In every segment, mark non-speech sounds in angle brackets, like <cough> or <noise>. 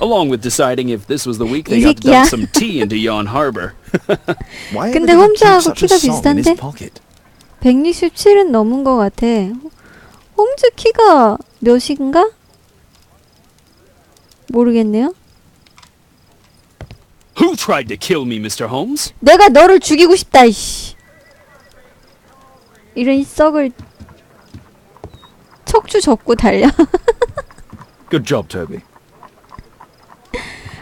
along with deciding if this was the week they 이 got to 새끼야. dump some tea into Yon Harbor. Why 근데 would he keep 홈즈하고 such a 키가 song in his 비슷한데? pocket? 167은 넘은 것 같아. 홈즈 키가 몇인가? 모르겠네요. Who tried to kill me, Mr. Holmes? 내가 너를 죽이고 싶다, 이씨. 이런 썩을 척추 접고 달려. Good job, Toby.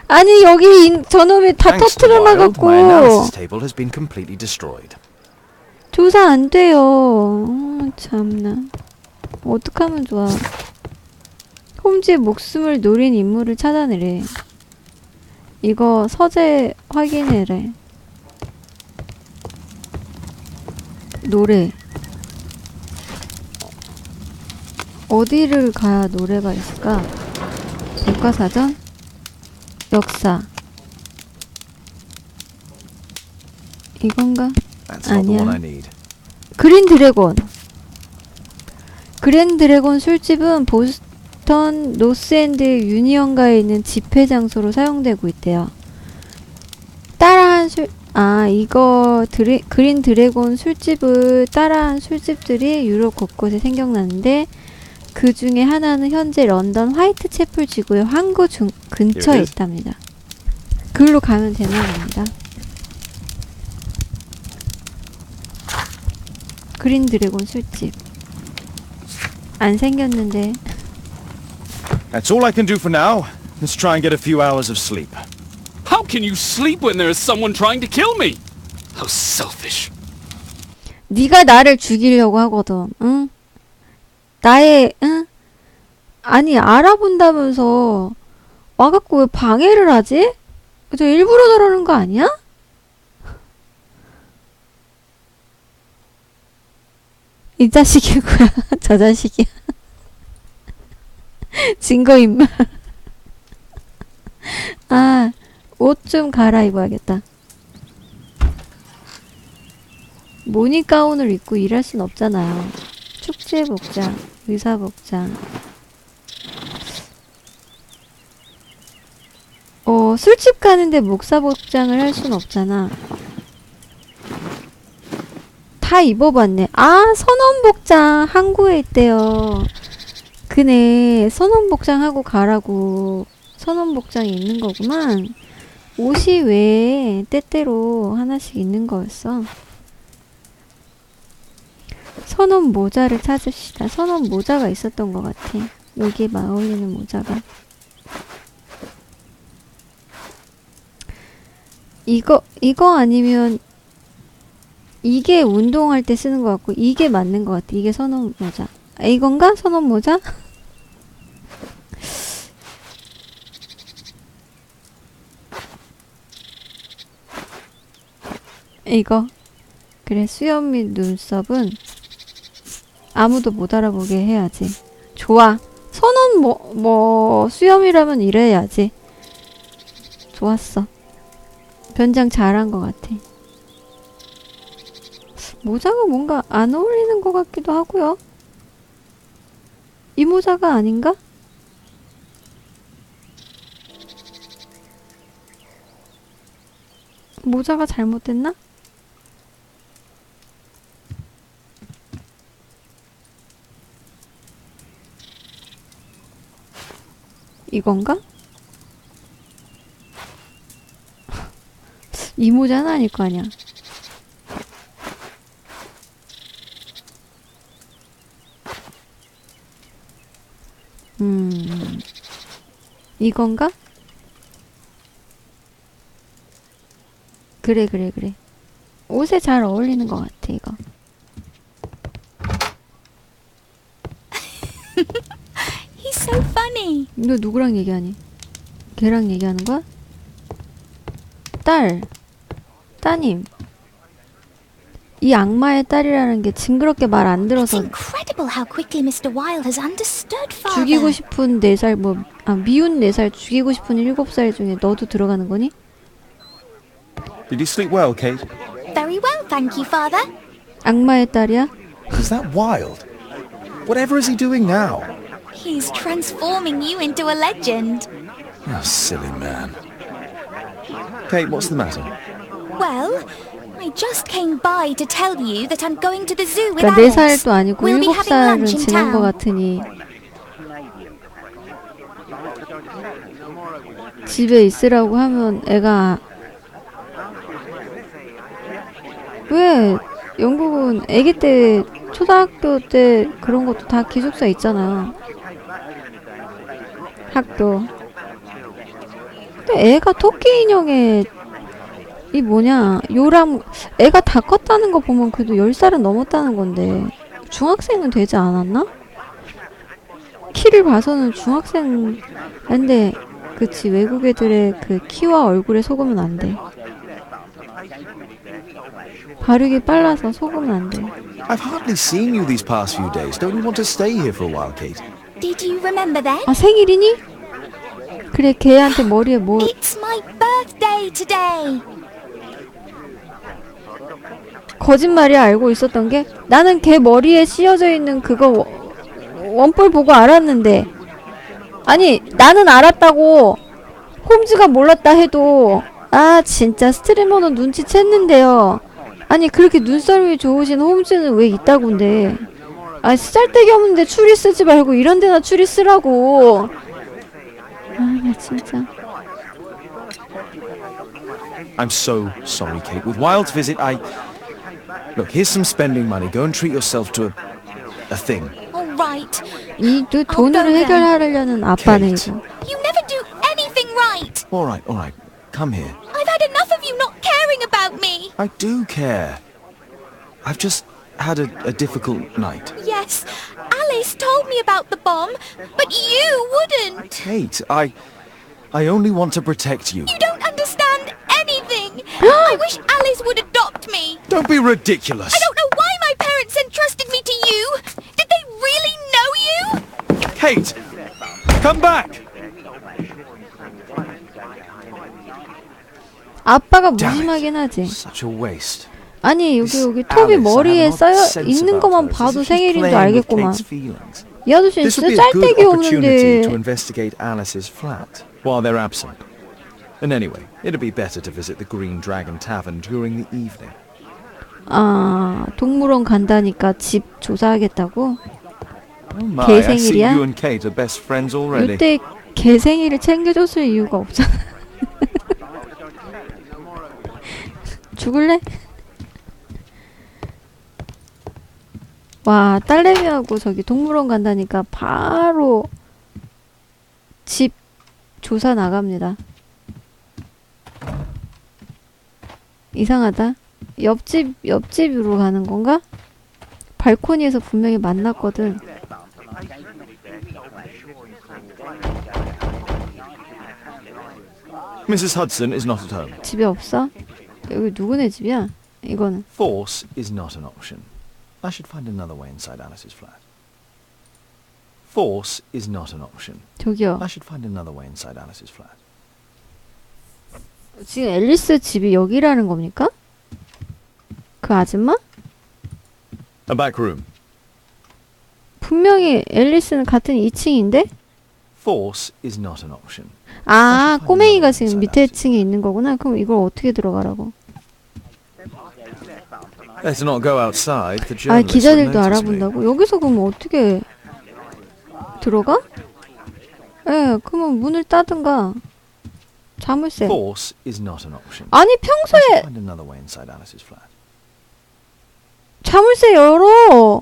아니 여기 인- 저놈이 다 Thanks to 터트려 Wild, 놔갖고 my analysis table has been completely destroyed. 조사 안 돼요. 어, 참나. 어떡하면 좋아. 홈즈의 목숨을 노린 인물을 찾아내래. 이거 서재 확인해래. 노래. 어디를 가야 노래가 있을까? 백과사전? 역사. 이건가? 아니야. 그린 드래곤. 그린 드래곤 술집은 보스턴 노스엔드 유니언가에 있는 집회 장소로 사용되고 있대요. 따라한 술, 아, 이거 드레, 그린 드래곤 술집을 따라한 술집들이 유럽 곳곳에 생겨났는데 그 중에 하나는 현재 런던 화이트 채플 지구의 항구 중, 근처에. 있답니다. 글로 가면 되는 겁니다. 그린 드래곤 술집. 안 생겼는데. That's all I can do for now. Let's try and get a few hours of sleep. How can you sleep when there is someone trying to kill me? How selfish. 네가 나를 죽이려고 하거든. 응? 나의 응? 아니 알아본다면서 와갖고 왜 방해를 하지? 저 일부러 저러는 거 아니야? <laughs> 이 자식이고요. <laughs> 저 자식이야. <laughs> 증거인멸. 아, 옷 좀 갈아입어야겠다. 모니 가운을 입고 일할 순 없잖아요. 축제 복장, 의사 복장. 어, 술집 가는데 목사 복장을 할 순 없잖아. 다 입어봤네. 아, 선원 복장 항구에 있대요. 그네, 선원 복장 하고 가라고 선원 복장이 있는 거구만. 옷이 왜 때때로 하나씩 있는 거였어. 선원 모자를 찾읍시다. 선원 모자가 있었던 것 같아. 여기에 막 어울리는 모자가. 이거, 이거 아니면 이게 운동할 때 쓰는 것 같고 이게 맞는 것 같아. 이게 선원 모자. 아, 이건가? 선원 모자? <laughs> 이거. 그래, 수염 및 눈썹은 아무도 못 알아보게 해야지. 좋아. 선원 뭐, 뭐, 수염이라면 이래야지. 좋았어. 변장 잘한 것 같아. 모자가 뭔가 안 어울리는 것 같기도 하고요. 이 모자가 아닌가? 모자가 잘못됐나? 이건가? 이 모자는 아닐 거 아니야. 음, 이건가? 그래, 그래, 그래. 옷에 잘 어울리는 것 같아, 이거. 너 누구랑 얘기하니? 걔랑 얘기하는 거야? 딸. 따님. 이 악마의 딸이라는 게 징그럽게 말 안 들어서 incredible how quickly Mr. Wilde has understood father. 죽이고 싶은 네살 뭐, 아, 미운 네살 죽이고 싶은 일곱 살 중에 너도 들어가는 거니? Did you sleep well, Kate? Very well, thank you, father. 악마의 딸이야? Is that wild? Whatever is he doing now? He's transforming you into a legend. Oh, silly man. Kate, what's the matter? Well, I just came by to tell you that I'm going to the zoo with 그러니까 네 Alice. 살도 아니고 We'll be 일곱 having 살은 lunch in 지난 것 town. 같으니 집에 있으라고 하면 애가 왜 영국은 아기 때 초등학교 때 그런 것도 다 기숙사 있잖아요. 학교. 근데 애가 토끼 인형에 이 뭐냐 요람 애가 다 컸다는 거 보면 그래도 10살은 넘었다는 건데 중학생은 되지 않았나? 키를 봐서는 중학생 근데 그치 외국 애들의 그 키와 얼굴에 속으면 안 돼. 발육이 빨라서 속으면 안 돼. I've hardly seen you these past few days. Don't you want to stay here for a while, Kate? Did you remember that? 아 생일이니? 그래 걔한테 머리에 뭐 It's my birthday today. 거짓말이 알고 있었던 게 나는 걔 머리에 씌어져 있는 그거 워- 원뿔 보고 알았는데 아니 나는 알았다고 홈즈가 몰랐다 해도 아 진짜 스트리머는 눈치챘는데요 아니 그렇게 눈썰미 좋으신 홈즈는 왜 있다고인데 아 쓰잘데기 없는데 추리 쓰지 말고 이런 데나 추리 쓰라고 아 나 진짜 I'm so sorry, Kate. With Wild's visit, I... Look, here's some spending money. Go and treat yourself to a... a thing. All right. 이 또 돈으로 해결하려는 아빠네 Kate. 이거 You never do anything right. All right, all right. Come here. I've had enough of you not caring about me. I do care. I've just had a, a difficult night. Yes, Alice told me about the bomb, but you wouldn't. Kate, I... I only want to protect you. You don't understand anything. <gasps> I wish Alice would adopt me. Don't be ridiculous. I don't know why my parents entrusted me to you. Did they really know you? Kate! Come back! 아빠가 Damn it. 무심하긴 하지 Such a waste. 아니 여기 여기 톱이 머리에 쌓여 있는 것만 봐도 생일인 줄 알겠구만. 이 아저씨는 진짜 짤데기 없는데 while they're absent. And anyway, it'd be better to visit the Green Dragon Tavern during the evening. 아 동물원 간다니까 집 조사하겠다고? Oh 개 생일이야? 이때 개 생일을 챙겨줬을 이유가 없잖아 죽을래? 와 딸내미하고 저기 동물원 간다니까 바로 집 조사 나갑니다 이상하다 옆집 옆집으로 가는 건가? 발코니에서 분명히 만났거든 Mrs. Hudson is not at home. 집에 없어? 여기 누구네 집이야? 이거는 Force is not an option. I should find another way inside Alice's flat. Force is not an option. 저기요 I should find another way inside Alice's flat. 지금 앨리스 집이 여기라는 겁니까? 그 아줌마? A back room. 분명히 앨리스는 같은 2층인데? Force is not an option. 아 꼬맹이가 지금 밑에. 층에 있는 거구나 그럼 이걸 어떻게 들어가라고 Let's not go outside. The 아 기자들도. 알아본다고? 여기서 그럼 어떻게 들어가? 예 그러면 문을 따든가 자물쇠. 아니 평소에. 자물쇠 열어.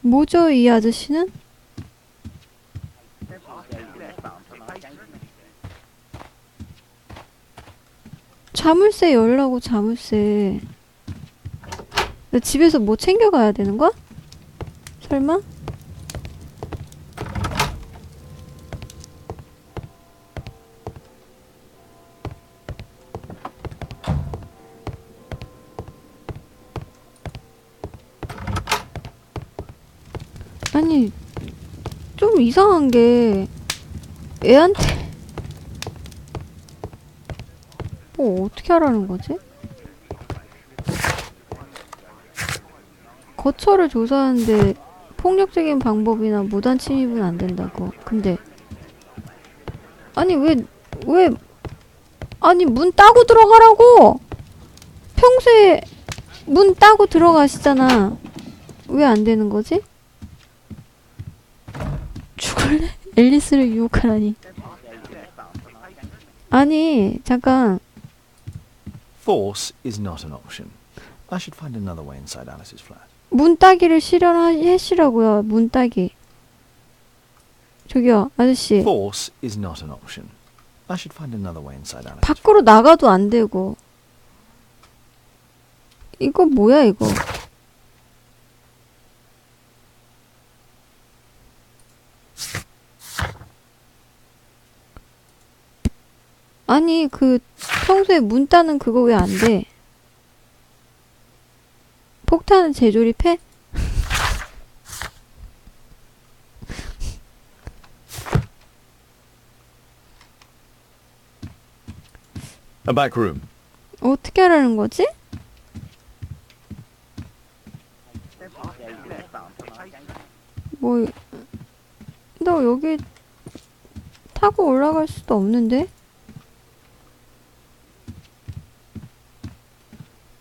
뭐죠 이 아저씨는? 자물쇠 열라고 자물쇠 나 집에서 뭐 챙겨가야 되는 거야? 설마? 아니 좀 이상한 게 애한테 뭐 어떻게 하라는 거지? 거처를 조사하는데 폭력적인 방법이나 무단 침입은 안 된다고. 근데 아니 왜 왜 아니 문 따고 들어가라고. 평소에 문 따고 들어가시잖아. 왜 안 되는 거지? 죽을래? <laughs> 앨리스를 유혹하라니. 아니 잠깐 Force is not an option. I should find another way inside Alice's flat. 문 따기를 실현하시라고요. 문 따기. 저기요 아저씨. Force is not an option. I should find another way inside Alice's 밖으로 나가도 안 되고. 이거 뭐야 이거? 아니 그 평소에 문 따는 그거 왜 안 돼? 폭탄은 재조립해? A back room. 어떻게 하라는 거지? 뭐, 너 여기 타고 올라갈 수도 없는데?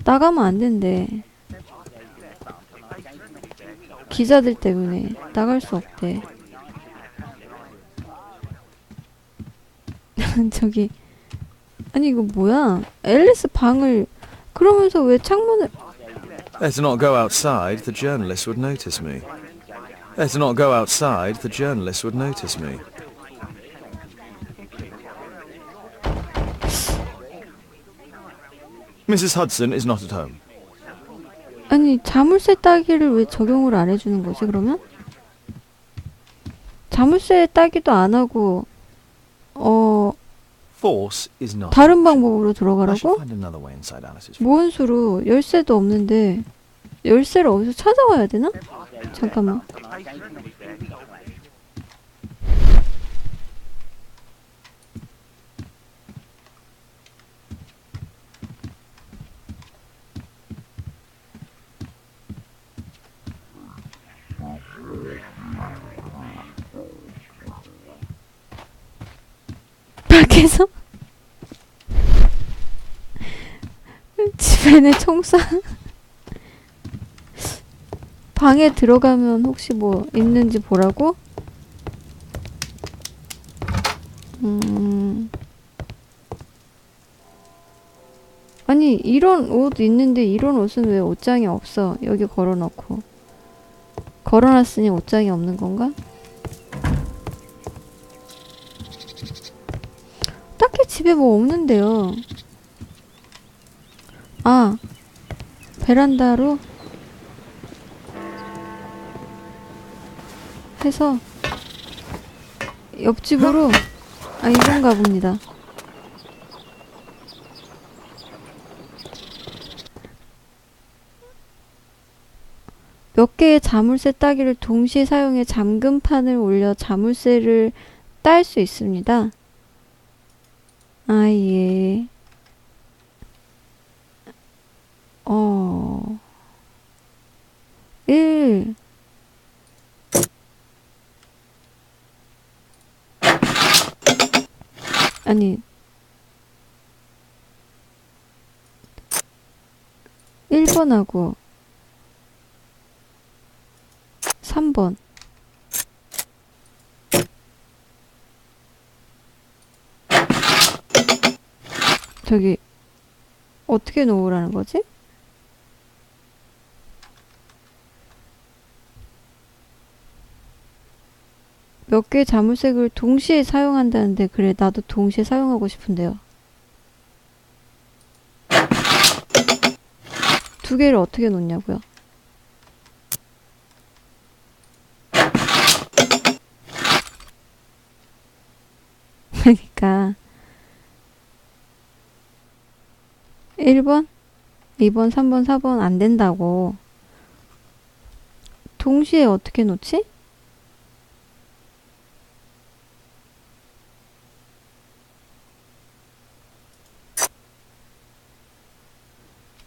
나가면 안 된대. 기자들 때문에 나갈 수 없대. 저기, 아니 이거 뭐야? 앨리스 방을 그러면서 왜 창문을 Better not go outside, the journalists would notice me. Better not go outside, the journalists would notice me. Mrs. Hudson is not at home. 아니 자물쇠 따기를 왜 적용을 안 해주는 거지 그러면? 자물쇠 따기도 안 하고 어 Force is not. 다른 방법으로 I should 들어가라고? find another way inside Alice's flat. 뭔 수로 열쇠도 없는데 열쇠를 어디서 찾아와야 되나? 잠깐만 밖에서 집에는 청소 방에 들어가면 혹시 뭐 있는지 보라고? 음. 아니, 이런 옷 있는데 이런 옷은 왜 옷장에 없어? 여기 걸어놓고. 걸어놨으니 옷장에 없는 건가? 집에 뭐 없는데요. 아, 베란다로 해서 옆집으로 아 이건가 봅니다. 몇 개의 자물쇠 따기를 동시에 사용해 잠금판을 올려 자물쇠를 딸 수 있습니다. 아, 예. 어. 1. 아니. 1번하고 3번. 저기 어떻게 놓으라는 거지? 몇 개의 자물쇠를 동시에 사용한다는데 그래 나도 동시에 사용하고 싶은데요. 두 개를 어떻게 놓냐고요? <laughs> 그러니까 1번, 2번, 3번, 4번 안 된다고. 동시에 어떻게 놓지?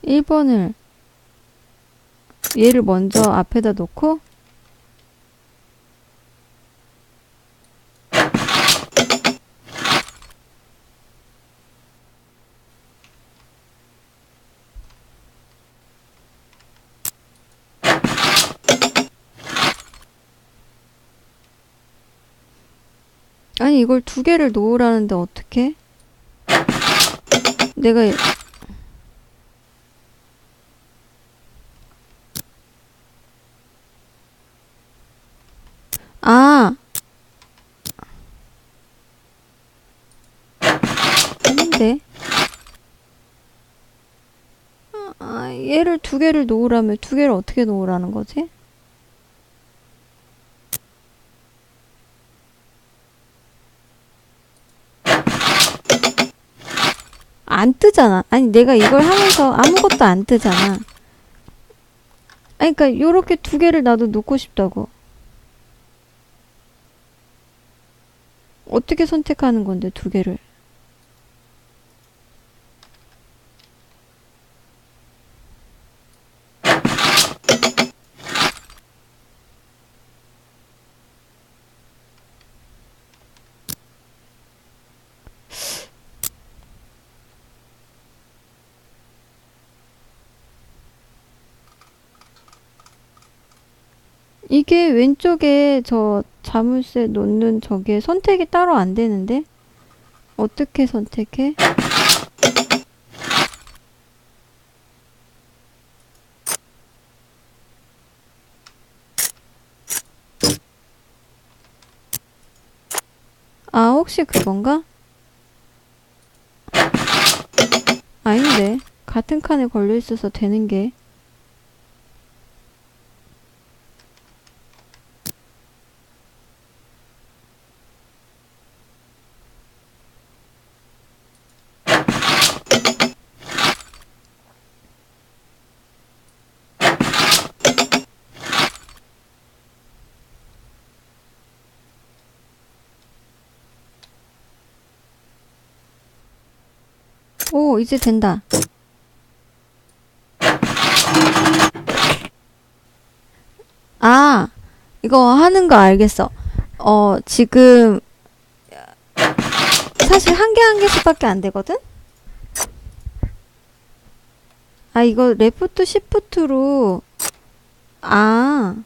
일번을 얘를 먼저 앞에다 놓고 아니 이걸 두 개를 놓으라는데 어떻게? 내가 이- 아 아닌데 아 얘를 두 개를 놓으라면 두 개를 어떻게 놓으라는 거지? 안 뜨잖아. 아니 내가 이걸 하면서 아무것도 안 뜨잖아. 아니 그러니까 요렇게 두 개를 나도 놓고 싶다고. 어떻게 선택하는 건데 두 개를? 이게 왼쪽에 저 자물쇠 놓는 저게 선택이 따로 안 되는데? 어떻게 선택해? 아, 혹시 그건가? 아닌데. 같은 칸에 걸려 있어서 되는 게. 오, 이제 된다. 아, 이거 하는 거 알겠어. 어, 지금, 사실 한 개 한 개씩 밖에 안 되거든? 아, 이거 레프트 시프트로, 아,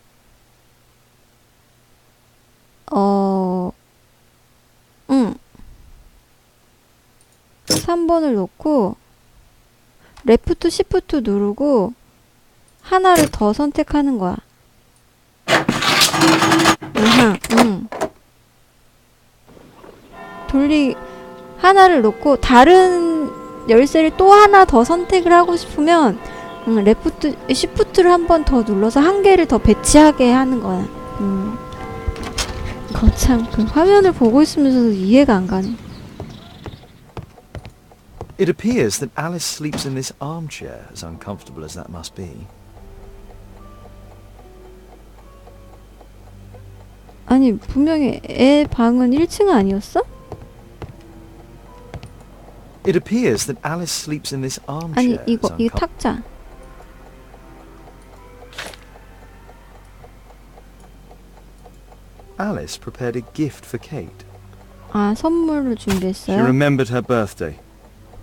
어, 응. 3번을 놓고 레프트 시프트 누르고 하나를 더 선택하는 거야. 으흠, 응. 돌리 하나를 놓고 다른 열쇠를 또 하나 더 선택을 하고 싶으면 응, 레프트 시프트를 한 번 더 눌러서 한 개를 더 배치하게 하는 거야. 음. 거참 그 화면을 보고 있으면서도 이해가 안 가네. It appears that Alice sleeps in this armchair, as uncomfortable as that must be. 아니 분명히 애 방은 1층 아니었어? It appears that Alice sleeps in this 아니 armchair. 이거 as 이 uncom- 탁자 Alice prepared a gift for Kate. 아 선물을 She 준비했어요? remembered her birthday.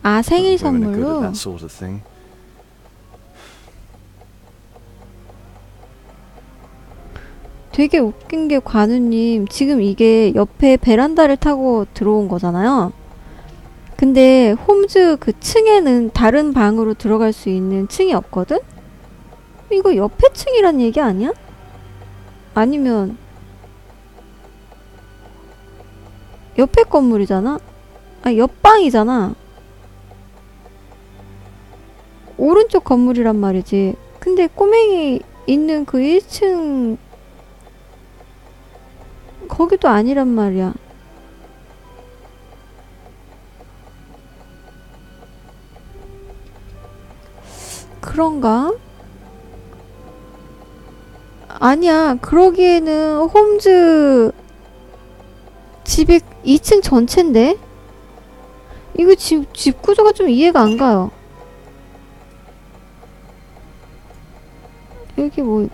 아 생일 선물로? 되게 웃긴 게 관우님 지금 이게 옆에 베란다를 타고 들어온 거잖아요. 근데 홈즈 그 층에는 다른 방으로 들어갈 수 있는 층이 없거든? 이거 옆에 층이란 얘기 아니야? 아니면 옆에 건물이잖아? 아 옆방이잖아. 오른쪽 건물이란 말이지. 근데 꼬맹이 있는 그 1층 거기도 아니란 말이야. 그런가? 아니야. 그러기에는 홈즈 집이 2층 전체인데? 이거 집, 집 구조가 좀 이해가 안 가요. 여기 뭐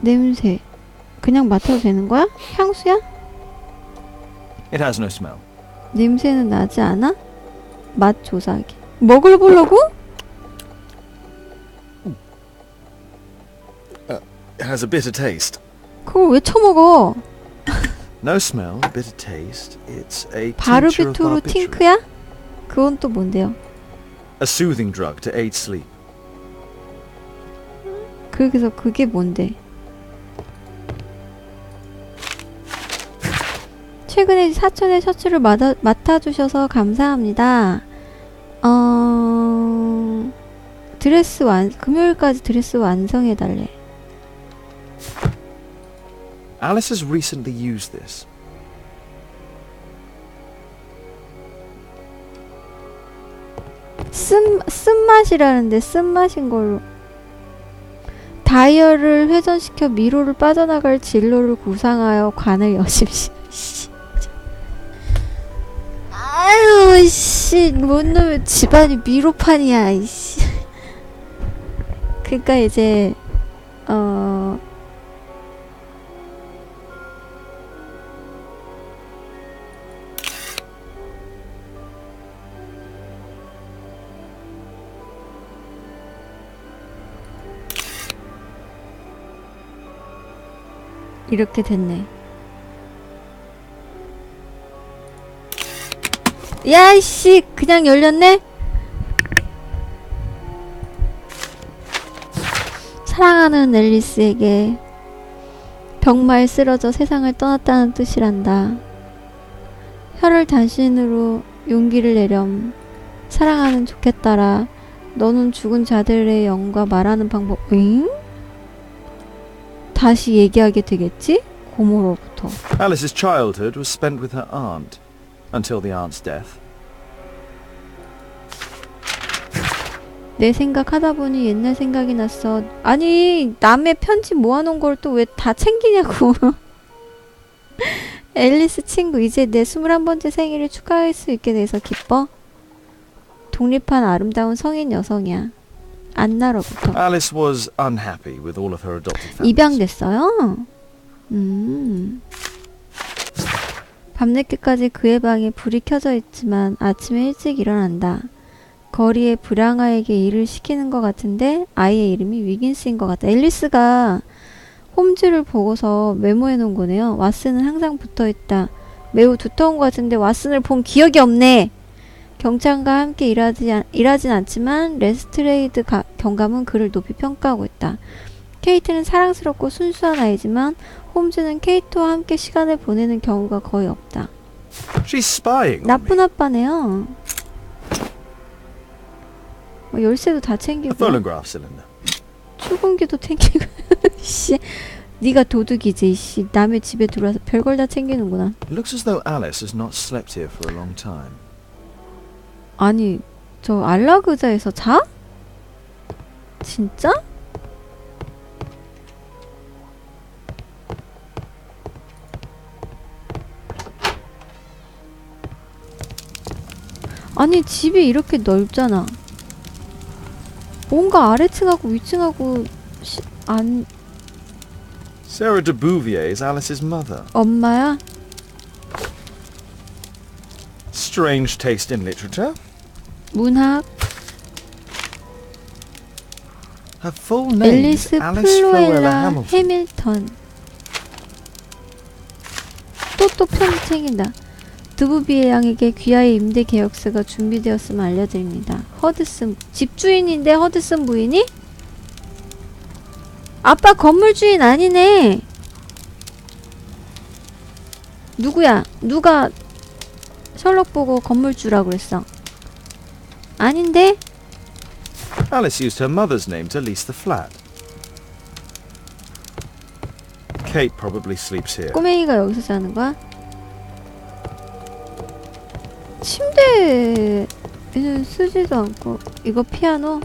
냄새 그냥 맡아도 되는 거야? 향수야? It has no smell. 냄새는 나지 않아? 맛 조사하기 먹을 보려고? It has a bitter taste. 그걸 왜 처먹어? No smell, bitter taste. It's a tincture of 바르비투르 barbiturate. 팅크야? 그건 또 뭔데요? A soothing drug to aid sleep. 그래서 그게 뭔데? 최근에 사촌의 셔츠를 맡아, 맡아주셔서 감사합니다. 어... 드레스 완, 금요일까지 드레스 완성해달래. Alice has recently used this. 쓴, 쓴맛이라는데 쓴맛인 걸로. 다이얼을 회전시켜 미로를 빠져나갈 진로를 구상하여 관을 여십시. <laughs> 씨. 아유, 씨, 뭔 놈의 집안이 미로판이야, 이씨. <laughs> 그니까 이제, 어, 이렇게 됐네. 야이씨, 그냥 열렸네? 사랑하는 앨리스에게 병마에 쓰러져 세상을 떠났다는 뜻이란다. 혀를 단신으로 용기를 내렴. 사랑하는 좋겠다라. 너는 죽은 자들의 영과 말하는 방법, 응? 다시 얘기하게 되겠지? 고모로부터. Alice's childhood was spent with her aunt, until the aunt's death. 내 생각하다 보니 옛날 생각이 났어. 아니, 남의 편지 모아놓은 걸 또 왜 다 챙기냐고. <laughs> 앨리스 친구, 이제 내 21번째 생일을 축하할 수 있게 돼서 기뻐? 독립한 아름다운 성인 여성이야. 안나로부터. Alice was unhappy with all of her adopted families. 입양됐어요? 음. 밤늦게까지 그의 방에 불이 켜져 있지만 아침에 일찍 일어난다. 거리의 불량아에게 일을 시키는 것 같은데 아이의 이름이 위긴스인 것 같다. 앨리스가 홈즈를 보고서 메모해 놓은 거네요. 왓슨은 항상 붙어 있다. 매우 두터운 것 같은데 왓슨을 본 기억이 없네. 경찰과 함께 일하지, 않- 일하진 않지만 레스트레이드 가- 경감은 그를 높이 평가하고 있다. 케이트는 사랑스럽고 순수한 아이지만 홈즈는 케이트와 함께 시간을 보내는 경우가 거의 없다. She's spying on 나쁜. 아빠네요. 뭐 열쇠도 다 챙기고. 출근기도 챙기고 <laughs> 씨 네가 도둑이지 씨 남의 집에 들어와서 별걸 다 챙기는구나. Looks as though Alice has not slept here for a long time. 아니 저 안락 의자에서 자? 진짜? 아니 집이 이렇게 넓잖아. 뭔가 아래층하고 위층하고 시, 안 Sarah de Bouvier is Alice's mother. 엄마야? Strange taste in literature. 문학 Her full name is 앨리스 Alice Florella 플로엘라 Hamilton. 해밀턴 또또 편지 챙긴다 드부비의 양에게 귀하의 임대 계약서가 준비되었음을 알려드립니다 허드슨 집주인인데 허드슨 부인이? 아빠 건물주인 아니네 누구야? 누가 셜록 보고 건물주라고 그랬어 아닌데? Alice used her mother's name to lease the flat. Kate probably sleeps here. 꼬맹이가 여기서 자는 거야? 침대에는 쓰지도 않고 이거 피아노?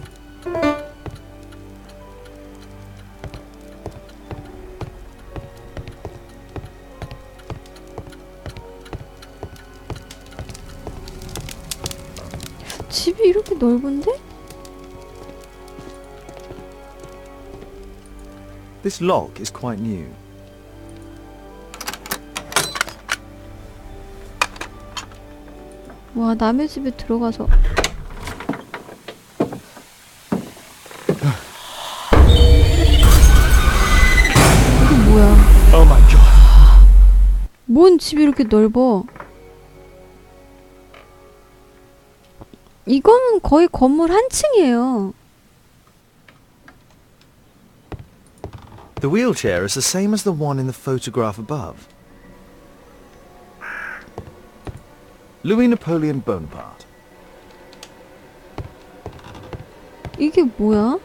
넓은데? This log is quite new. 와 남의 집에 들어가서 이게 뭐야? Oh my god. 뭔 집이 이렇게 넓어? 이거는 거의 건물 한 층이에요. The wheelchair is the same as the one in the photograph above. Louis Napoleon Bonaparte. 이게 뭐야?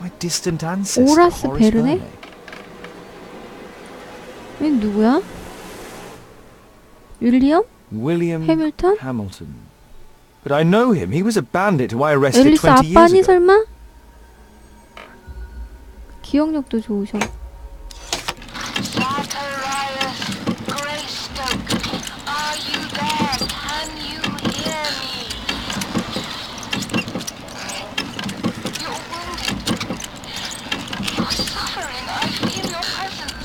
My distant ancestor, 오라스 Horace 베르네? Verne. 이 누구야? 윌리엄? William 해밀턴? Hamilton. But I know him. He was a bandit who I arrested 앨리스 20 years 아빠니 ago. 설마? 기억력도 좋으셔.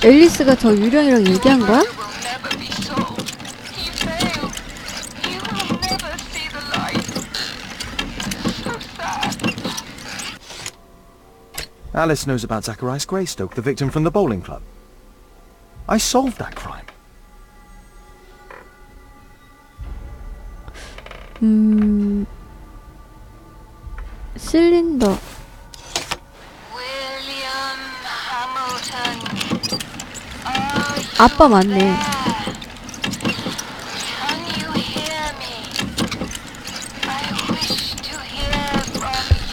앨리스가 저 유령이랑 얘기한 거야? Your brother will never be sold. He failed. You will never see the light. So sad. Alice knows about Zacharias Greystoke, the victim from the bowling club. I solved that crime. 음... 실린더. 아빠 맞네.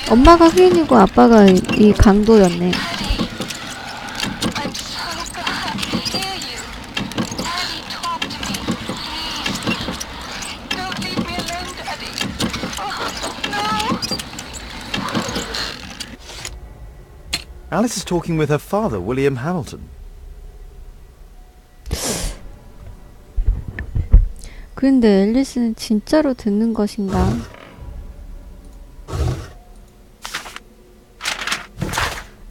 엄마가 휘인이고 아빠가 이, 이 강도였네. Oh. Alice is talking with her father, William Hamilton. 근데 앨리스는 진짜로 듣는 것인가?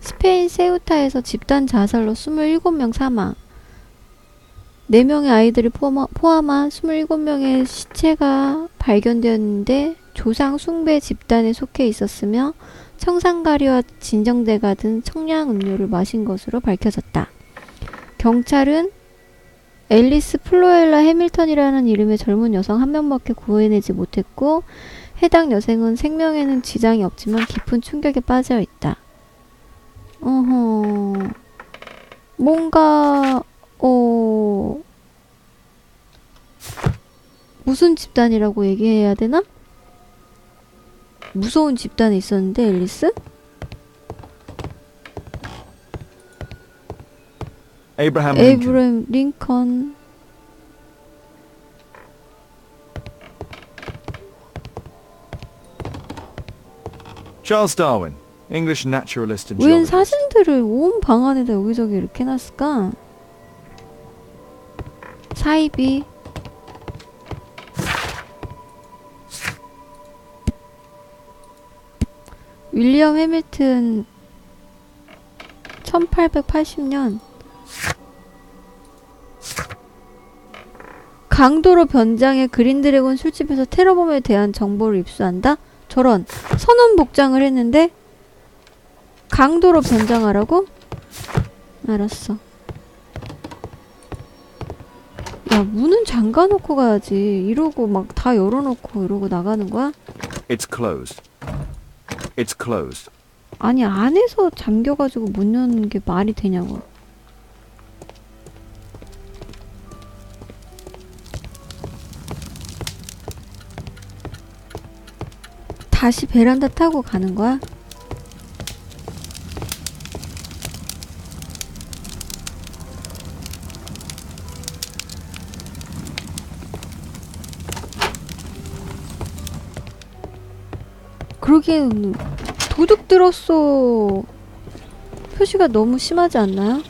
스페인 세우타에서 집단 자살로 27명 사망. 4명의 아이들을 포함- 포함한 27명의 시체가 발견되었는데 조상 숭배 집단에 속해 있었으며 청산가리와 진정대가 든 청량 음료를 마신 것으로 밝혀졌다. 경찰은 앨리스 플로엘라 해밀턴이라는 이름의 젊은 여성 한 명밖에 구해내지 못했고 해당 여성은 생명에는 지장이 없지만 깊은 충격에 빠져 있다. 어허. 뭔가 어 무슨 집단이라고 얘기해야 되나? 무서운 집단에 있었는데 앨리스? Abraham Lincoln. 에이브램 링컨 Charles Darwin, English naturalist and 웬 geologist. 사진들을 온 방 안에다 여기저기 이렇게 놨을까? 사이비 윌리엄 해밀튼 1880년 강도로 변장해 그린드래곤 술집에서 테러범에 대한 정보를 입수한다? 저런 선원 복장을 했는데 강도로 변장하라고? 알았어. 야, 문은 잠가놓고 가야지. 이러고 막 다 열어놓고 이러고 나가는 거야? It's closed. It's closed. 아니, 안에서 잠겨가지고 문 여는 게 말이 되냐고. 다시 베란다 타고 가는 거야? 그러기엔 도둑 들었어 표시가 너무 심하지 않나요?